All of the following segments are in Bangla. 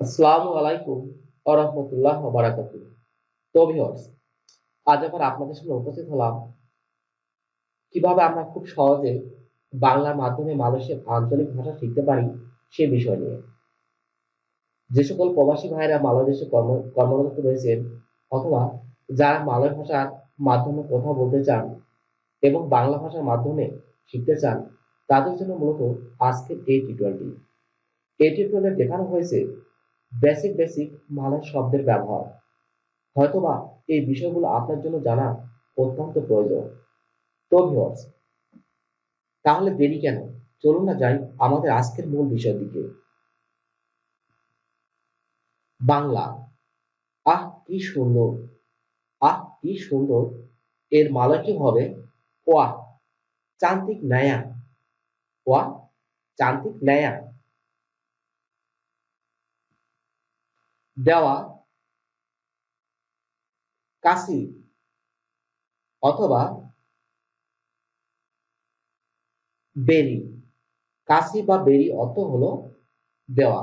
আসসালামু আলাইকুম ওয়া রাহমাতুল্লাহ ওয়া বারাকাতুহু। তো ভিউয়ার্স আজ আবার আপনাদের সামনে উপস্থিত হলাম। কীভাবে আমরা খুব সহজে বাংলা মাধ্যমে মানুষের আঞ্চলিক ভাষা শিখতে পারি সে বিষয় নিয়ে। যে সকল প্রবাসী ভাইরা বাংলাদেশে কর্ম, কর্মরত রয়েছেন অথবা যারা মালয় ভাষার মাধ্যমে কথা বলতে চান এবং বাংলা ভাষার মাধ্যমে শিখতে চান, তাদের জন্য মূলত আজকের এই টিউটোরিয়ালটি এই টিউটোরিয়ালে দেখানো হয়েছে বেসিক বেসিক মালয় শব্দের ব্যবহার। হয়তোবা এই বিষয়গুলো আপনার জন্য জানা অত্যন্ত প্রয়োজন। তো তাহলে দেরি কেন? চলুন না যাই আমাদের আজকের মূল বিষয়ের দিকে। বাংলা, আহ কি সুন্দর, আহ কি সুন্দর, এর মালয়টি হবে? ওয়া চান্তিক নায়া ওয়া চান্তিক নায়া দেওয়া কাশি অথবা বেরি। কাশি বা বেরি অর্থ হলো দেওয়া।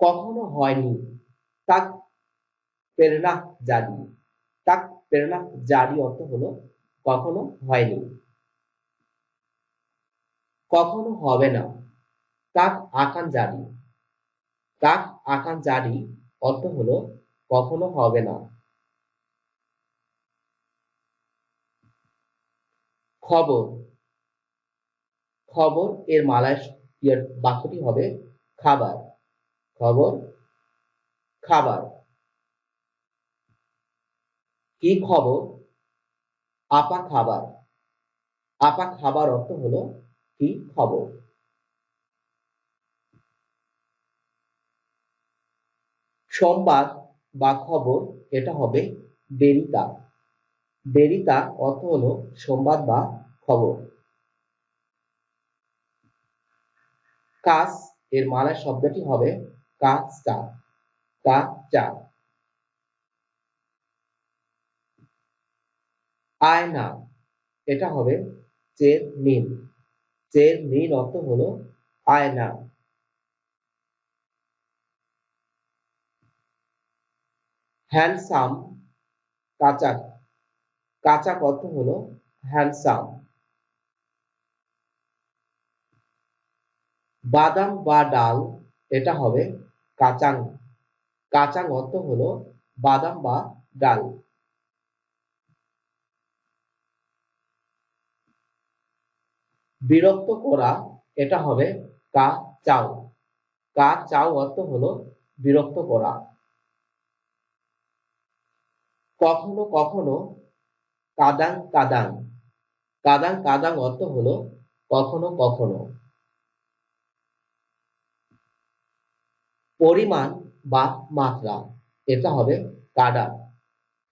কখনো হয়নি। তাক প্রেরণা জারি। তাক প্রেরণা জারি অর্থ হলো কখনো হয়নি। কখনো হবে না। তাক আকান জারি। তাক আকান জারি অর্থ হলো কখনো হবে না। খবর। খবর এর মালায় ইয়ের বাক্যটি হবে খাবার। খবর। খাবার। কি খবর? আপা খাবার। আপা খাবার অর্থ হলো কি খবর? সংবাদ বা খবর, এটা হবে বেরিতা। বেরিতা অর্থ হলো সংবাদ বা খবর। কাজ, এর মালায় শব্দটি হবে কাজ চা কাজ আয়না, এটা হবে চের মিন। চের মিন অর্থ হলো আয়না। হ্যান্ডসাম কাঁচা কাঁচা অর্থ হলো? হ্যান্ডসাম। বাদাম বা ডাল, এটা হবে কাঁচাং কাঁচাং অর্থ হলো? বাদাম বা ডাল। বিরক্ত করা, এটা হবে কা চাও কা চাও অর্থ হলো? বিরক্ত করা। কখনো কখনো কাদাং কাদাং। কাদাং কাদাং অর্থ হলো কখনো কখনো। পরিমাণ বা মাত্রা, এটা হবে কাডার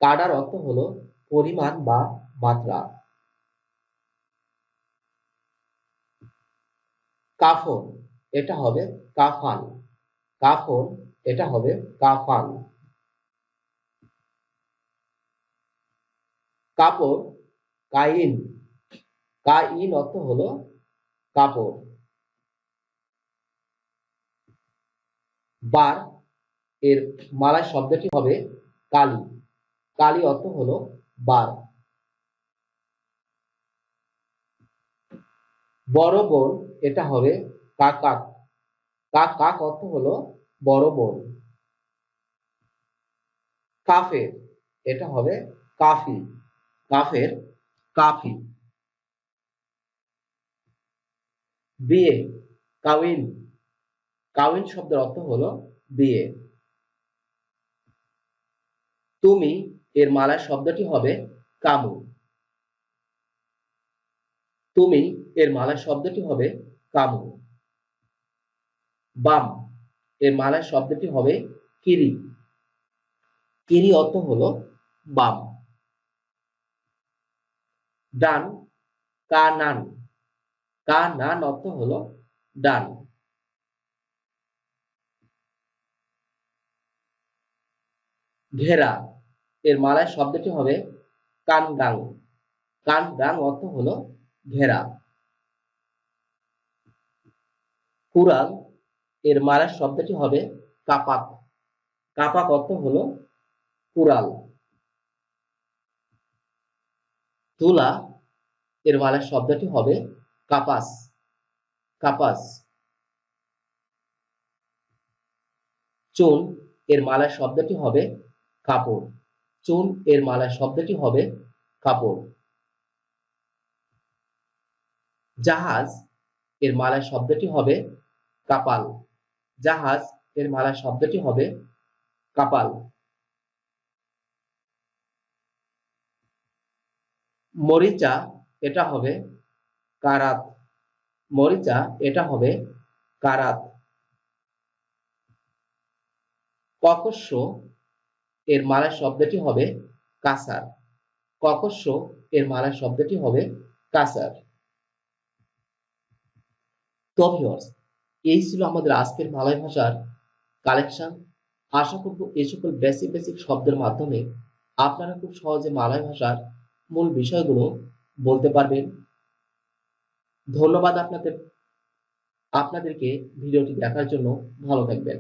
কাডার অর্থ হলো পরিমাণ বা মাত্রা। কাফন, এটা হবে কাফান। কাফন, এটা হবে কাফান। কাপড়, কাইন। কাইন অর্থ হলো কাপড়। বার এর মালায় শব্দটি হবে কালি। কালি অর্থ হলো বার। বড় বোন এটা হবে কাকাক। কাক কাক অর্থ হলো বড় বোন কাফের, এটা হবে কাফি। কাফের কাফি। বিয়ে, কাউইন। কাউইন শব্দের অর্থ হলো বিয়ে। তুমি এর মালায় শব্দটি হবে কামু। তুমি এর মালায় শব্দটি হবে কামু। বাম, এর মালায় শব্দটি হবে কিরি। কিরি অর্থ হলো বাম। ডান কা নান কা নান অর্থ হলো ডান। ঘেরা, এর মালায় শব্দটি হবে কানগাং কানগাং অর্থ হলো ঘেরা। কুড়াল, এর মায়ের শব্দটি হবে কাপাক। কাপাক অর্থ হলো কুড়াল। তুলা, এর মালের শব্দটি হবে কাপাস কাপাস। চুন, এর মালার শব্দটি হবে কাপড়। চুন, এর মালার শব্দটি হবে কাপড়। জাহাজ, এর মালার শব্দটি হবে কাপাল। জাহাজ, এর মালার শব্দটি হবে কাপাল। মরিচা এটা হবে কারাত। মরিচা এটা হবে কারাত। ককস্য এর মালার শব্দটি হবে কাসার। ককস্য এর মালার শব্দটি হবে কাসার। তো ভিউয়ার্স এই ছিল আমাদের আজকের মালয় ভাষার কালেকশন আশা করব এই সকল বেসিক বেসিক শব্দের মাধ্যমে আপনারা খুব সহজে মালয় ভাষার মূল বিষয়গুলো বলতে পারবেন। ধন্যবাদ আপনাদের আপনাদেরকে ভিডিওটি দেখার জন্য। ভালো থাকবেন।